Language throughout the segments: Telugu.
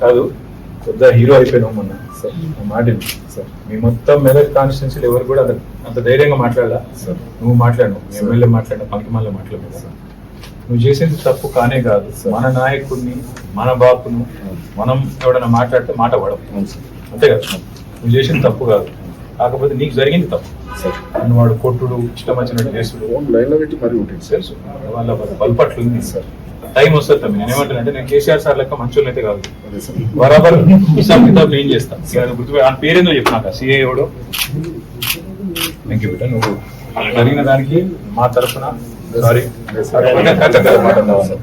కాదు పెద్ద హీరో అయిపోయినావు మొన్న సార్. మాట. సార్. మీ మొత్తం మెదక్ కాన్స్టిట్యున్సీలు ఎవరు కూడా అంత అంత ధైర్యంగా మాట్లాడాలా సార్? నువ్వు మాట్లాడినావు ఎమ్మెల్యే మాట్లాడిన పంకిమాల మాట్లాడలేదు సార్. నువ్వు చేసేది తప్పు కానే కాదు మన నాయకుడిని మన బాపును మనం ఎవడన్నా మాట్లాడితే మాట పడవు. అంతే కదా? నువ్వు చేసింది తప్పు కాదు. కాకపోతే నీకు జరిగింది తప్పు. సార్. నన్ను వాడు కొట్టుడు ఇష్టం వచ్చినట్టు చేసుడు. లైన్లో పెట్టి మరి ఉంటుంది సార్. వాళ్ళ బల్పట్లు ఉంది సార్. టైం వస్తుంది తమ్మి. నేను ఏమంటానంటే నేను కేసీఆర్ సార్ లెక్క మంచోళ్ళు అయితే కాదు బరాబర్ హిసాబ్ కితాబ్ నేను చేస్తాను గుర్తు ఆయన పేరేందో చెప్పు నాకు. సిఏ ఎవడో థ్యాంక్ యూ బిడ్డ. నువ్వు జరిగిన దానికి మా తరఫున సారీ.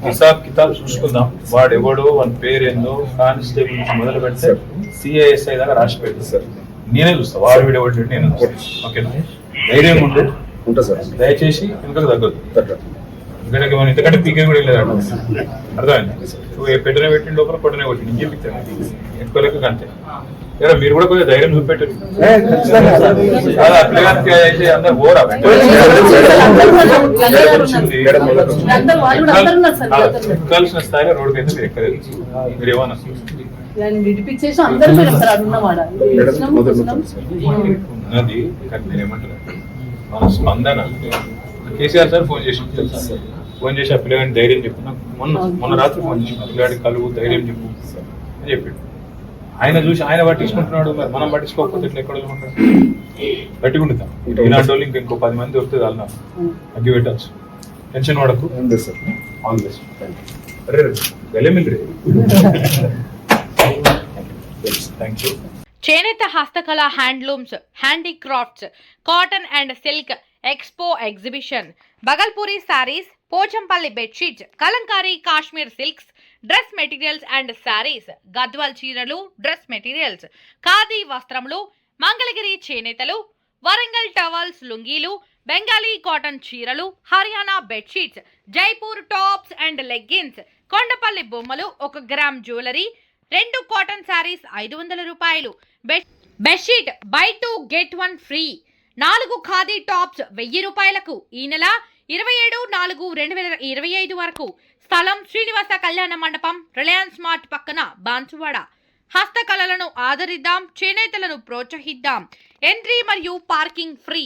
హిసాబ్ కితాబ్ చూసుకుందాం. వాడు ఎవడో వాని పేరేందో కానిస్టేబుల్ నుంచి మొదలు పెడితే సిఐఎస్ఐ దాకా రాసి పెట్టు. సార్. నేనే చూస్తా వాడు వీడు ఎవడు వీడు నేను ఓకేనా? ధైర్యం ఉండు. ఉంటా సార్. దయచేసి వెనుకకు తగ్గదు తగ్గదు. ఎందుకంటే మనం ఇంతకంటే పీకే కూడా వెళ్ళలేదు అర్థమైంది నువ్వు ఏ పెట్టనే పెట్టిన లోపల కొట్టనే కొట్టి నేను చెప్తాను ఎక్కువ లెక్క అంతే ఏరా మీరు కూడా కొంచెం ధైర్యం చూపెట్టారు కాదు, అయితే అందరు ఓరా కాదు. ఎక్కాల్సిన స్థాయిలో రోడ్డు అయితే మీరు ఎక్కలేదు మీరు ఏమన్నా ఉన్నది కానీ నేను ఏమంటున్నా మన స్పందన కేసీఆర్ సార్ ఫోన్ చేసి తెలుసా ఫోన్ చేసి ఆ పిల్లగాడిని ధైర్యం చెప్పు. నాకు మొన్న మొన్న రాత్రి ఫోన్ చేసి పిల్లగాడి కలుగు ధైర్యం చెప్పు అని చెప్పాడు. ఆయన చూసి ఆయన పట్టించుకుంటున్నాడు మరి మనం పట్టించుకోకపోతే ఇట్లా ఎక్కడ ఉంటాం గట్టిగా ఉండుతాం ఇలాంటి వాళ్ళు ఇంకా ఇంకో పది మంది దొరుకుతుంది అలా అగ్గి పెట్టచ్చు. టెన్షన్ పడకు. సార్. All best. అరే వెళ్ళమిల్లి థ్యాంక్ యూ చేనేత హస్తకళ handlooms handicrafts cotton and silk expo exhibition Bhagalpuri saris Pochampally bedsheets Kalamkari Kashmir silks dress materials and saris Gadwal చీరలు డ్రెస్ మెటీరియల్స్ ఖాదీ వస్త్రములు మంగళగిరి చేనేతలు వరంగల్ టవల్స్ లుంగీలు బెంగాలీ కాటన్ చీరలు Haryana bedsheets Jaipur tops and leggings Kondapalli బొమ్మలు ఒక గ్రామ్ జ్యువెలరీ రెండు కాటన్ శారీస్ ఐదు వందల రూపాయలు. Bed bedsheet buy two get one free. నాలుగు ఖాదీ టాప్స్ వెయ్యి రూపాయలకు. ఈ నెల ఇరవై ఏడు నాలుగు రెండు వేల ఇరవై ఐదు వరకు స్థలం శ్రీనివాస కళ్యాణ మండపం రిలయన్స్ మార్ట్ పక్కన బాన్సువాడ. హస్తకళలను ఆదరిద్దాం చేనేతలను ప్రోత్సహిద్దాం. ఎంట్రీ మరియు పార్కింగ్ ఫ్రీ.